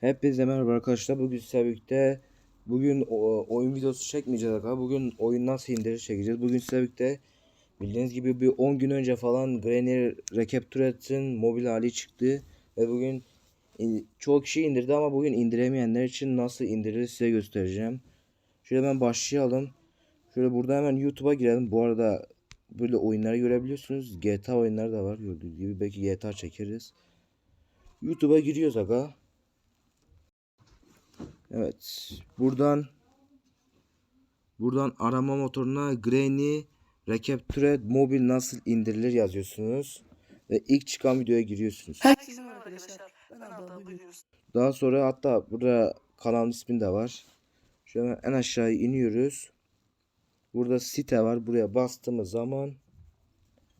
Hepinize merhaba arkadaşlar. Bugün sizlerle birlikte bugün oyun videosu çekmeyeceğiz arkadaşlar. Bugün oyun nasıl indirir çekeceğiz. Bugün sizlerle birlikte bildiğiniz gibi bir 10 gün önce falan Granny Recapturet'in mobil hali çıktı. Ve bugün çoğu kişi indirdi ama bugün indiremeyenler için nasıl indirilir size göstereceğim. Şöyle hemen başlayalım. Şöyle burada hemen YouTube'a girelim. Bu arada böyle oyunları görebiliyorsunuz. GTA oyunları da var gördüğünüz gibi. Belki GTA çekeriz. YouTube'a giriyoruz aga. Evet. Buradan buradan arama motoruna Granny Recaptured Mobil nasıl indirilir yazıyorsunuz. Ve ilk çıkan videoya giriyorsunuz. Herkese merhaba arkadaşlar. Ben bugün. Daha sonra hatta burada kanalın ismi de var. Şöyle en aşağı iniyoruz. Burada site var. Buraya bastığımız zaman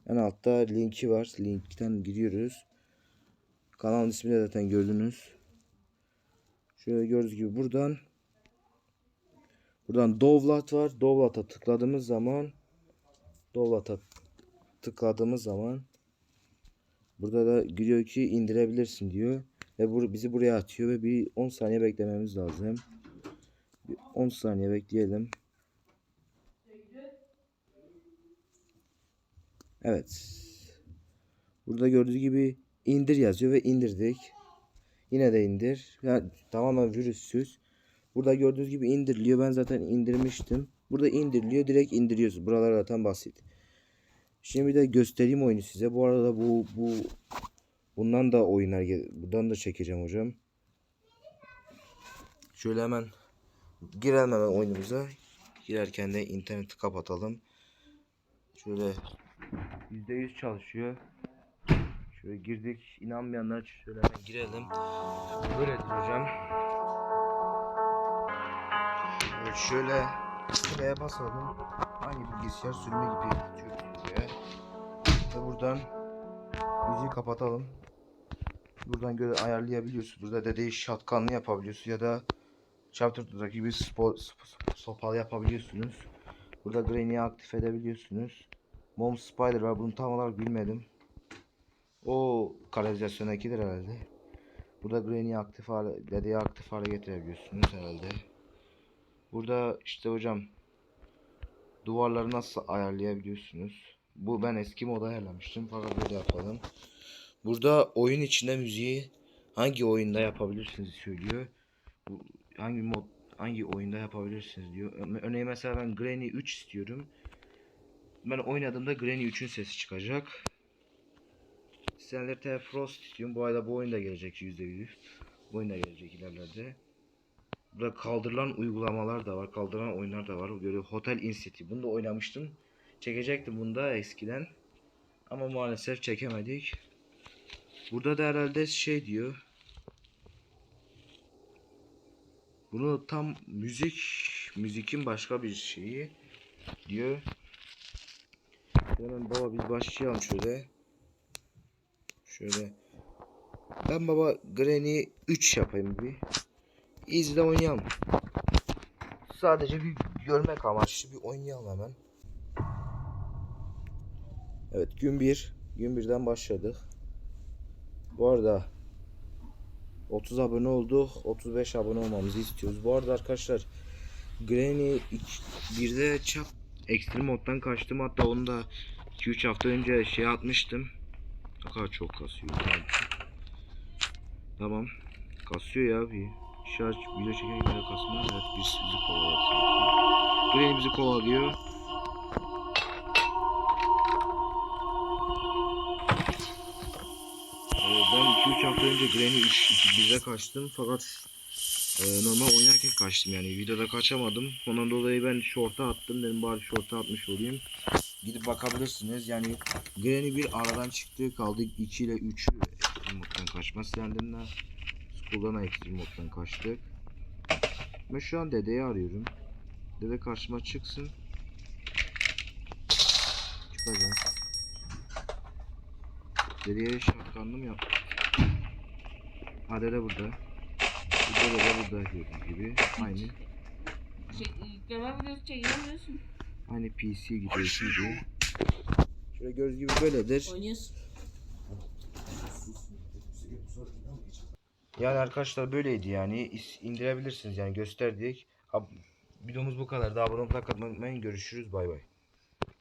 en altta linki var. Linkten giriyoruz. Kanalın ismini de zaten gördünüz. Şöyle gördüğünüz gibi buradan buradan Dovlat var. Dovlat'a tıkladığımız zaman Dovlat'a tıkladığımız zaman burada da diyor ki indirebilirsin diyor. Ve bu, bizi buraya atıyor ve bir 10 saniye beklememiz lazım. Bir 10 saniye bekleyelim. Evet. Burada gördüğünüz gibi indir yazıyor ve indirdik. Yine de indir. Yani tamamen virüssüz. Burada gördüğünüz gibi indiriliyor. Ben zaten indirmiştim. Burada indiriliyor. Direkt indiriyorsun. Buralar zaten basit. Şimdi bir de göstereyim oyunu size. Bu arada bu bu bundan da oyunlar buradan da çekeceğim hocam. Şöyle hemen girelim hemen oyunumuza. Girerken de interneti kapatalım. Şöyle %100 çalışıyor. Şöyle girdik. İnanmayanlar için şöyle hemen girelim. Böyledir hocam. Evet şöyle şuraya basalım. Aynı bilgisayar sürümü gibi buraya. Ve buradan müziği kapatalım. Buradan göre ayarlayabiliyorsun. Burada dediği shotgunlı yapabiliyorsun ya da Chapter'daki gibi spo, sp, sp- yapabiliyorsunuz. Burada Granny'i aktif edebiliyorsunuz. Mom Spider var. Bunu tam olarak bilmedim. O kanalizasyondakidir herhalde. Burada Granny'i aktif hale, dedeyi aktif hale getirebiliyorsunuz herhalde. Burada işte hocam duvarları nasıl ayarlayabiliyorsunuz? Bu ben eski moda ayarlamıştım fakat böyle yapalım. Burada oyun içinde müziği hangi oyunda yapabilirsiniz söylüyor. Bu hangi mod hangi oyunda yapabilirsiniz diyor. Örneğin mesela ben Granny 3 istiyorum. Ben oynadığımda Granny 3'ün sesi çıkacak. Senler Frost istiyorum. Bu ayda bu oyun da gelecek %100. Bu oyun da gelecek ilerlerde. Burada kaldırılan uygulamalar da var. Kaldırılan oyunlar da var. Böyle Hotel in City. Bunu da oynamıştım. Çekecektim bunu da eskiden. Ama maalesef çekemedik. Burada da herhalde şey diyor. Bunu tam müzik müzikin başka bir şeyi diyor. Hemen baba biz başlayalım şöyle. Şöyle. Ben baba Granny 3 yapayım bir. İzle oynayalım. Sadece bir görmek amaçlı bir oynayalım hemen. Evet gün 1. Gün 1'den başladık. Bu arada 30 abone olduk. 35 abone olmamızı istiyoruz. Bu arada arkadaşlar Granny 1'de çap ekstrem moddan kaçtım. Hatta onu da 2-3 hafta önce şey atmıştım. Kadar çok kasıyor. Tamam. Tamam. Kasıyor ya bir. Şarj video çeken kadar kasmaz. Evet biz bizi kovalıyor sanki. Granny bizi kovalıyor. Ee, ben 2-3 hafta önce Granny 3 1'e kaçtım fakat e, normal oynarken kaçtım yani videoda kaçamadım. Ondan dolayı ben short'a attım dedim bari short'a atmış olayım. Gidip bakabilirsiniz yani Granny bir aradan çıktı kaldı 2 ile 3'ü ekstrem moddan kaçma silahlarına School'dan ekstrem moddan kaçtık. Ben şu an dedeyi arıyorum. Dede karşıma çıksın. Çıkacağım. Dedeye şapkanlı mı yap? Ha dede burada. Bu dede de burada gördüğünüz gibi. Aynı. Şey, yükleme videosu çekemiyorsun. Aynı PC gibi şimdi. Şöyle gördüğünüz gibi böyledir. Oynuyorsun. Yani arkadaşlar böyleydi yani indirebilirsiniz yani gösterdik. Ab- Videomuz bu kadar. Daha abone olmayı unutmayın. Görüşürüz. Bay bay.